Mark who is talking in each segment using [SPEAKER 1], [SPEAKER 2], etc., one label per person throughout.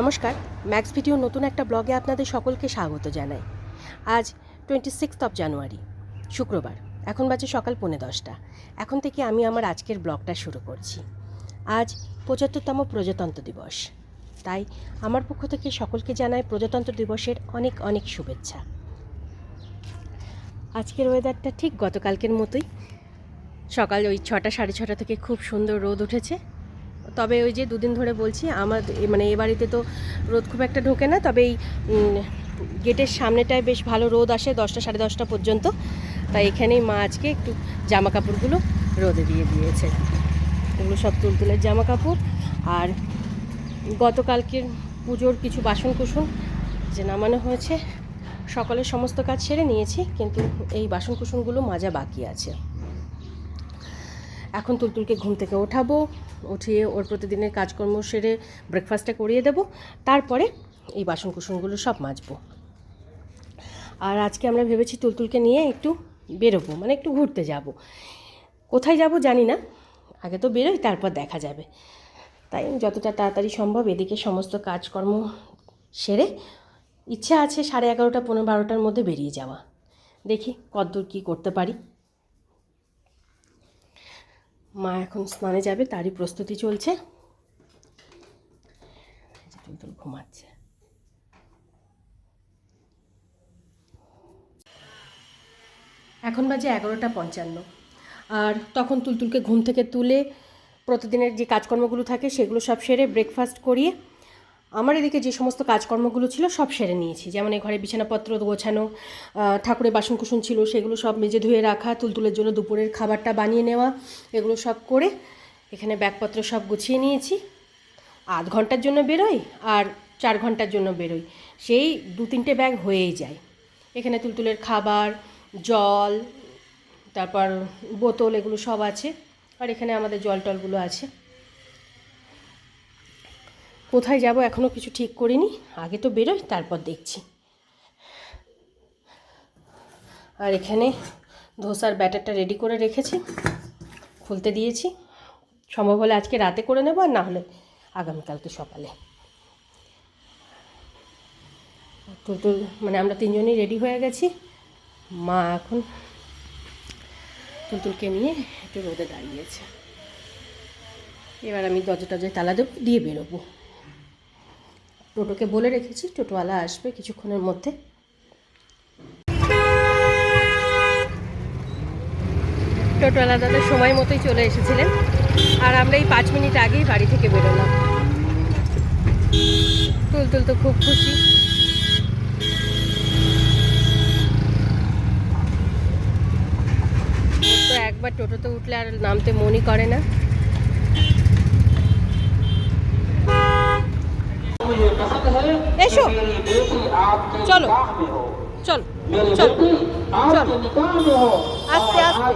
[SPEAKER 1] নমস্কার, max video নতুন একটা ব্লগে আপনাদের সকলকে স্বাগত জানাই। আজ টোয়েন্টি সিক্সথ অফ জানুয়ারি শুক্রবার, এখন বাজে সকাল পৌনে দশটা। এখন থেকে আমি আমার আজকের ব্লগটা শুরু করছি। আজ পঁচাত্তরতম প্রজাতন্ত্র দিবস। তাই আমার পক্ষ থেকে সকলকে জানাই প্রজাতন্ত্র দিবসের অনেক অনেক শুভেচ্ছা। আজকের ওয়েদারটা ঠিক গতকালকের মতোই। সকাল ওই ছটা সাড়ে ছটা থেকে খুব সুন্দর রোদ উঠেছে। তবে ওই যে দুদিন ধরে বলছি, আমার মানে এ বাড়িতে তো রোদ খুব একটা ঢোকে না, তবে এই গেটের সামনেটায় বেশ ভালো রোদ আসে দশটা সাড়ে দশটা পর্যন্ত। তাই এখানেই মা আজকে একটু জামা কাপড়গুলো রোদে দিয়ে দিয়েছে। এগুলো সব তুলতুলের জামা কাপড় আর গতকালকের পুজোর কিছু বাসন কুসন যে নামানো হয়েছে, সকালের সমস্ত কাজ সেরে নিয়েছি, কিন্তু এই বাসন কুসনগুলো মাজা বাকি আছে। এখন তুলতুলকে ঘুম থেকে ওঠাবো, উঠিয়ে ওর প্রতিদিনের কাজকর্ম সেরে ব্রেকফাস্টটা করিয়ে দেব, তারপরে এই বাসন কুসনগুলো সব মাজবো। আর আজকে আমরা ভেবেছি তুলতুলকে নিয়ে একটু বেরোবো মানে একটু ঘুরতে যাব। কোথায় যাব জানি না, আগে তো বেরোই, তারপর দেখা যাবে। তাই যতটা তাড়াতাড়ি সম্ভব এদিকে সমস্ত কাজকর্ম সেরে ইচ্ছা আছে সাড়ে এগারোটা, পনেরো বারোটার মধ্যে বেরিয়ে যাওয়া। দেখি কতদূর কী করতে পারি। মা এখন স্নানে যাবে, তারই প্রস্তুতি চলছে। ঘুমাচ্ছে। এখন বাজে এগারোটা পঞ্চান্ন। আর তখন তুলতুলকে ঘুম থেকে তুলে প্রতিদিনের যে কাজকর্মগুলো থাকে, সেগুলো সব সেরে ব্রেকফাস্ট করিয়ে আমার এদিকে যে সমস্ত কাজকর্মগুলো ছিল সব সেরে নিয়েছি। যেমন এই ঘরে বিছানাপত্র গোছানো ঠাকুরের বাসনকুসন ছিল, সেগুলো সব মেজে ধুয়ে রাখা, তুলতুলের জন্য দুপুরের খাবারটা বানিয়ে নেওয়া, এগুলো সব করে এখানে ব্যাগপত্র সব গুছিয়ে নিয়েছি। আধ ঘণ্টার জন্য বেরোই আর চার ঘণ্টার জন্য বেরোই। সেই দু তিনটে ব্যাগ হয়েই যায়। এখানে তুলতুলের খাবার, জল, তারপর বোতল এগুলো সব আছে। আর এখানে আমাদের জল টলগুলো আছে। কোথায় যাব? এখনও কিছু ঠিক করিনি। আগে তো বেরোই, তারপর দেখছি। আর এখানে ধোসার ব্যাটারটা রেডি করে রেখেছি, খুলতে দিয়েছি। সম্ভব হলে আজকে রাতে করে নেব, আর না হলে আগামীকালকে সকালে। তো তো মানে আমরা তিনজনই রেডি হয়ে গেছি। মা এখন তুলতুলকে নিয়ে একটু রোদে দাঁড়িয়েছে। এবার আমি দরজা টরজায় তালা দেবো, দিয়ে বেরোবো। টোটোকে বলে রেখেছি, টোটোওয়ালা আসবে কিছুক্ষণের মধ্যে। টোটোওয়ালা দাদা সময় মতোই চলে এসেছিলেন, আর আমরা এই পাঁচ মিনিট আগেই বাড়ি থেকে বেরোলাম। তুলতুল তো খুব খুশি। তো একবার টোটোতে উঠলে আর নামতে মনই করে না। এসো। চলো। চলো। চলো। চলো। আস্তে আস্তে।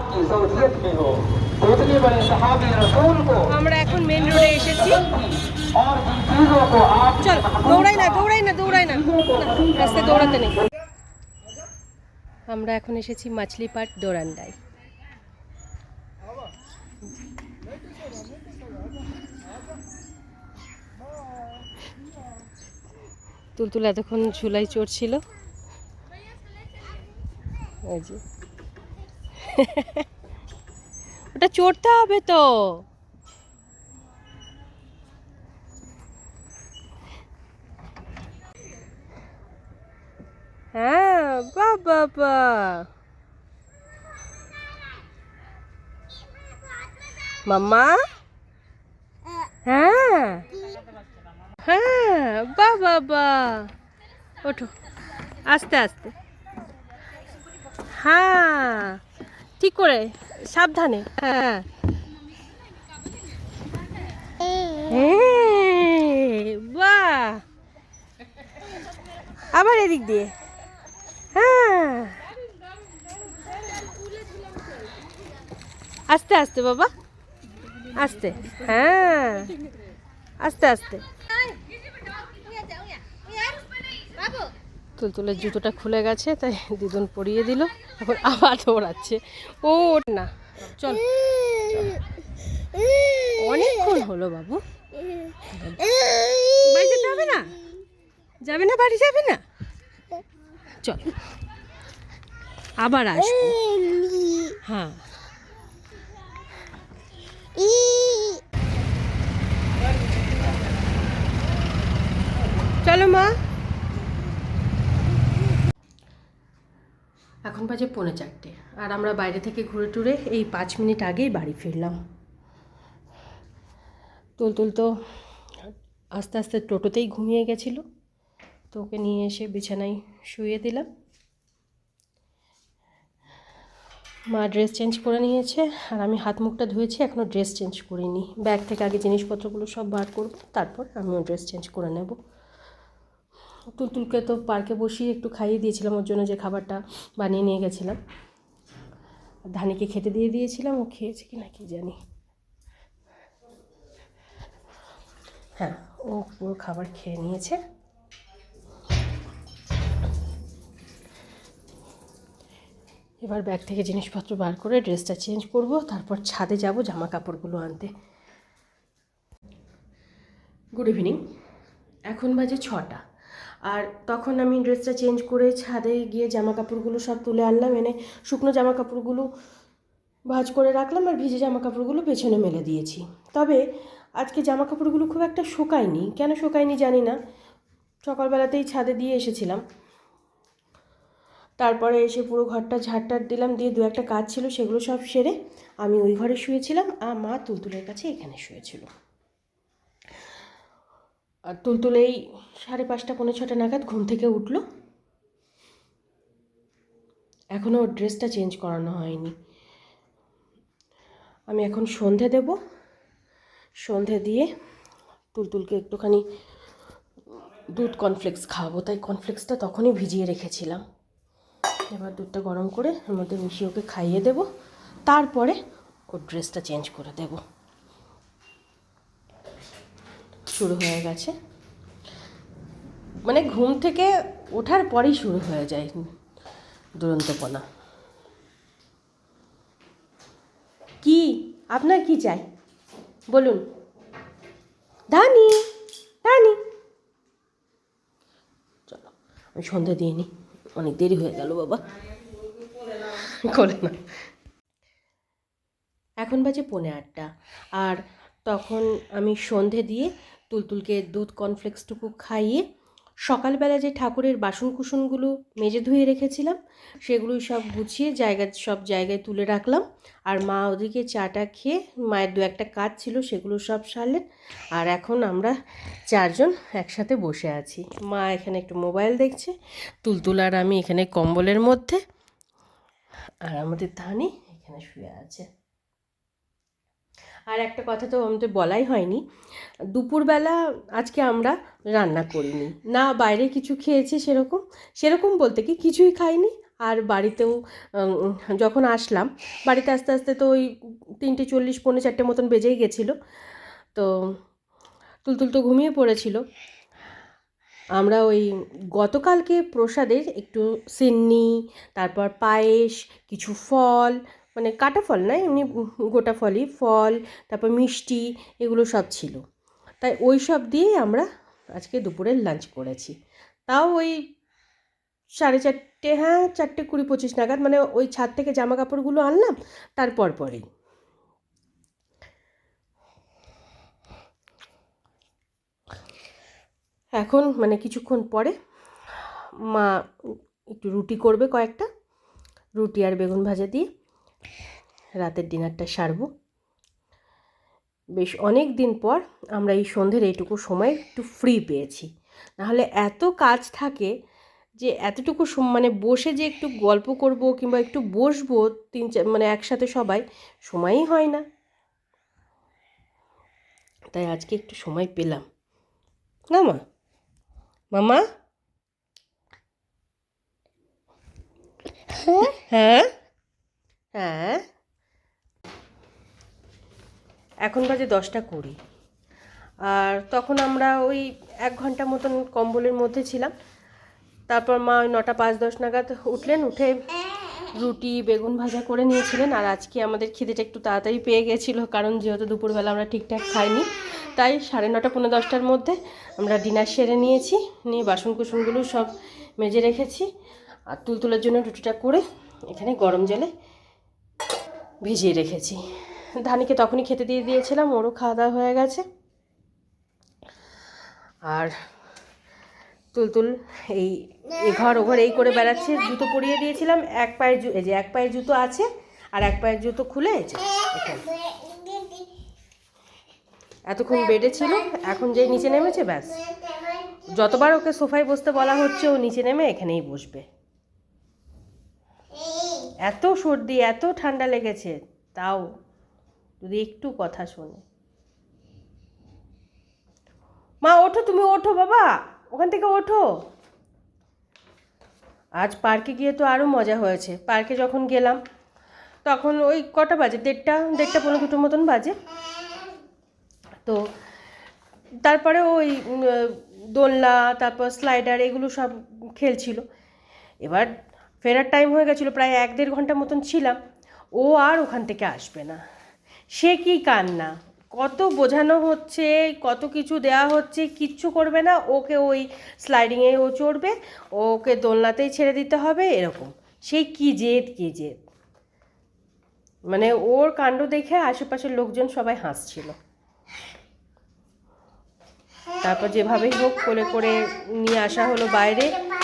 [SPEAKER 1] আমরা এখন মেন রোডে এসেছি। চল, দৌড়াই না দৌড়াই না দৌড়াই না। রাস্তায় দৌড়াতে নেই। আমরা এখন এসেছি মাছলি পাট দোরান্ডায় তুলতুল এতক্ষণ ঝুলাই চড়ছিল যে। ওটা চড়তে হবে তো। হ্যাঁ বা বাবা মাম্মা হ্যাঁ হ্যাঁ বা বাবা। ওঠো। আস্তে আস্তে। হ্যাঁ ঠিক করে। সাবধানে। হ্যাঁ। আবার এদিক দিয়ে। হ্যাঁ। আস্তে আস্তে বাবা। আস্তে। হ্যাঁ। আস্তে আস্তে। তুলতুলের জুতোটা খুলে গেছে, তাই দিদুন পরিয়ে দিল এখন আবার দৌড়াচ্ছে। ও না। চল। অনেকক্ষণ হলো বাবু। হবে না? যাবে না? বাড়ি যাবে না? চল। আবার আসব। হ্যাঁ। চলো মা। এখন বাজে পৌনে চারটে। আর আমরা বাইরে থেকে ঘুরে টুরে এই পাঁচ মিনিট আগেই বাড়ি ফিরলাম। তুলতুল তো আস্তে আস্তে টোটোতেই ঘুমিয়ে গেছিল। তো ওকে নিয়ে এসে বিছানায় শুয়ে দিলাম। মা ড্রেস চেঞ্জ করে নিয়েছে আর আমি হাত মুখটা ধুয়েছি এখনও ড্রেস চেঞ্জ করিনি। ব্যাগ থেকে আগে জিনিসপত্রগুলো সব বার করব, তারপর আমিও ড্রেস চেঞ্জ করে নেব। তুলতুলকে তো পার্কে বসিয়ে একটু খাইয়ে দিয়েছিলাম, ওর জন্য যে খাবারটা বানিয়ে নিয়ে গেছিলাম। ধানিকে খেতে দিয়ে দিয়েছিলাম, ও খেয়েছে কি না কি জানি। হ্যাঁ ও পুরো খাবার খেয়ে নিয়েছে। এবার ব্যাগ থেকে জিনিসপত্র বার করে ড্রেসটা চেঞ্জ করব, তারপর ছাদে যাব জামা কাপড়গুলো আনতে। গুড ইভিনিং এখন বাজে ছটা। আর তখন আমি ড্রেসটা চেঞ্জ করে ছাদে গিয়ে জামা কাপড়গুলো সব তুলে আনলাম, এনে শুকনো জামা কাপড়গুলো ভাঁজ করে রাখলাম আর ভিজে জামা কাপড়গুলো পেছনে মেলে দিয়েছি। তবে আজকে জামা কাপড়গুলো খুব একটা শোকায়নি। কেন শোকায়নি জানি না। সকালবেলাতেই ছাদে দিয়ে এসেছিলাম। তারপরে এসে পুরো ঘরটা ঝাড়টার দিলাম, দিয়ে দু একটা কাজ ছিল, সেগুলো সব সেরে আমি ওই ঘরে শুয়েছিলাম। আর মা তুলতুলের কাছে এখানে শুয়েছিল। আর তুলতুলেই সাড়ে পাঁচটা, পৌনে ছটা নাগাদ ঘুম থেকে উঠল। এখনও ওর ড্রেসটা চেঞ্জ করানো হয়নি। আমি এখন সন্ধে দেব। সন্ধে দিয়ে তুলতুলকে একটুখানি দুধ কর্নফ্লেক্স খাওয়াবো। তাই কর্নফ্লেক্সটা তখনই ভিজিয়ে রেখেছিলাম। এবার দুধটা গরম করে এর মধ্যে মিশিয়ে ওকে খাইয়ে দেবো। তারপরে ওর ড্রেসটা চেঞ্জ করে দেব। শুরু হয়ে গেছে। মানে ঘুম থেকে ওঠার পরেই শুরু হয়ে যায় দুরন্তপনা। কি? আপনার কি চাই? বলুন। দানি দানি চলো, আমি সন্ধে দিয়ে নিই অনেক দেরি হয়ে গেল বাবা। করে না এখন বাজে পৌনে আটটা। আর তখন আমি সন্ধে দিয়ে তুলতুলকে দুধ কর্নফ্লেক্সটুকু খাইয়ে সকালবেলা যে ঠাকুরের বাসন কুসনগুলো মেজে ধুয়ে রেখেছিলাম সেগুলো সব গুছিয়ে জায়গা, সব জায়গায় তুলে রাখলাম। আর মা ওদিকে চাটা খেয়ে, মায়ের দু একটা কাজ ছিল, সেগুলো সব সারলেন। আর এখন আমরা চারজন একসাথে বসে আছি। মা এখানে একটু মোবাইল দেখছে, তুলতুল আর আমি এখানে কম্বলের মধ্যে। আর আমাদের ধানি এখানে শুয়ে আছে। আর একটা কথা তো আমাদের বলাই হয়নি। দুপুরবেলা আজকে আমরা রান্না করিনি। না বাইরে কিছু খেয়েছি সেরকম সেরকম বলতে কি কিছুই খাইনি। আর বাড়িতেও যখন আসলাম, বাড়িতে আস্তে আস্তে তো ওই তিনটে চল্লিশ, পৌনে চারটে মতন বেজেই গেছিল। তো তুলতুল তো ঘুমিয়ে পড়েছিল। আমরা ওই গতকালকে প্রসাদের একটু সিন্নি, তারপর পায়েস, কিছু ফল মানে কাটা ফল নয় এমনি গোটা ফলই, ফল, তারপর মিষ্টি, এগুলো সব ছিল। তাই ওই সব দিয়ে আমরা আজকে দুপুরের লাঞ্চ করেছি। তাও ওই সাড়ে চারটে হ্যাঁ চারটে কুড়ি পঁচিশ নাগাদ মানে ওই ছাদ থেকে জামা কাপড়গুলো আনলাম, তারপর পরেই। এখন মানে কিছুক্ষণ পরে মা একটু রুটি করবে কয়েকটা, রুটি আর বেগুন ভাজা দিয়ে। রাতের ডিনারটা সারবো। বেশ অনেক দিন পর আমরা এই সন্ধ্যের এইটুকু সময় একটু ফ্রি পেয়েছি। নাহলে এত কাজ থাকে যে এতটুকু মানে বসে যে একটু গল্প করব কিংবা একটু বসবো তিন চার মানে একসাথে সবাই সময়ই হয় না। তাই আজকে একটু সময় পেলাম। না মা? মামা? হ্যাঁ? হ্যাঁ? এখন বাজে দশটা কুড়ি। আর তখন আমরা ওই এক ঘণ্টা মতন কম্বলের মধ্যে ছিলাম। তারপর মা ওই নটা পাঁচ দশ নাগাদ উঠলেন, উঠে রুটি, বেগুন ভাজা করে নিয়েছিলেন। আর আজকে আমাদের খিদেটা একটু তাড়াতাড়ি পেয়ে গেছিল, কারণ যেহেতু দুপুরবেলা আমরা ঠিকঠাক খাইনি, তাই সাড়ে নটা পনেরো দশটার মধ্যে আমরা ডিনার সেরে নিয়েছি। নিয়ে বাসন কুসনগুলো সব মেজে রেখেছি। আর তুলতুলের জন্য রুটিটা করে এখানে গরম জলে ভিজিয়ে রেখেছি। ধানিকে তখনই খেতে দিয়ে দিয়েছিলাম, ওরও খাওয়া দাওয়া হয়ে গেছে। আর তুলতুল এই, এ ঘর, ও এই করে বেড়াচ্ছে, জুতো পরিয়ে দিয়েছিলাম, এক পায়ের জু- এই যে এক পায়ের জুতো আছে, আর এক পায়ের জুতো খুলে এতক্ষণ বেডে ছিল, এখন যে নিচে নেমেছে, ব্যাস। যতবার ওকে সোফায় বসতে বলা হচ্ছে, ও নিচে নেমে এখানেই বসবে। এত সর্দি, এত ঠান্ডা লেগেছে, তাও যদি একটু কথা শোনে। মা, ওঠো তুমি, ওঠো বাবা, ওখান থেকে ওঠো। আজ পার্কে গিয়ে তো আরও মজা হয়েছে। পার্কে যখন গেলাম, তখন ওই কটা বাজে? দেড়টা দেড়টা পনেরো দুটো মতন বাজে। তো তারপরে ওই দোলনা, তারপর স্লাইডার এগুলো সব খেলছিল। এবার ফেরার টাইম হয়ে গেছিল, প্রায় এক দেড় ঘণ্টা মতন ছিলাম। ও আর ওখান থেকে আসবে না। সে কি কান্না? কত বোঝানো হচ্ছে, কত কিছু দেওয়া হচ্ছে, কিচ্ছু করবে না। ওকে ওই স্লাইডিংয়ে ও চড়বে, ওকে দোলনাতেই ছেড়ে দিতে হবে, এরকম। সেই কি জেদ কি জেদ? মানে ওর কাণ্ড দেখে আশেপাশের লোকজন সবাই হাসছিল। তারপর যেভাবেই হোক কোলে করে নিয়ে আসা হলো বাইরে।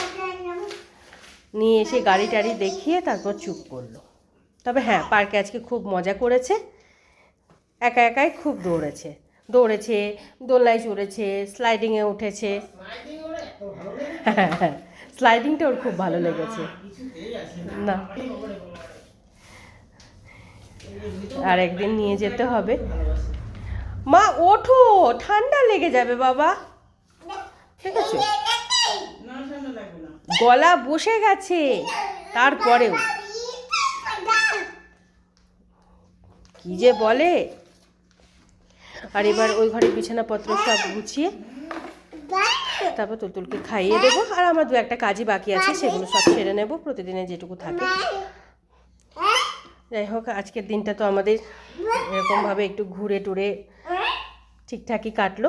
[SPEAKER 1] নিয়ে এসে গাড়ি টাড়ি দেখিয়ে তারপর চুপ করল। তবে হ্যাঁ পার্কে আজকে খুব মজা করেছে। একা একাই খুব দৌড়েছে। দৌড়েছে, দোলনায় চড়েছে স্লাইডিংয়ে উঠেছে। স্লাইডিংটা ওর খুব ভালো লেগেছে। না। আর একদিন নিয়ে যেতে হবে। মা, ওঠো! ঠান্ডা লেগে যাবে বাবা। ঠিক আছে। গলা বসে গেছে। তারপরেও। কি যে বলে? আর এবার ওই ঘরে বিছানাপত্র সব গুছিয়ে তারপর তুলতুলকে খাইয়ে দেবো। আর আমার দু একটা কাজই বাকি আছে, সেগুলো সব সেরে নেব। প্রতিদিনের যেটুকু থাকে। যাই হোক, আজকের দিনটা তো আমাদের এরকমভাবে একটু ঘুরে টুরে ঠিকঠাকই কাটলো।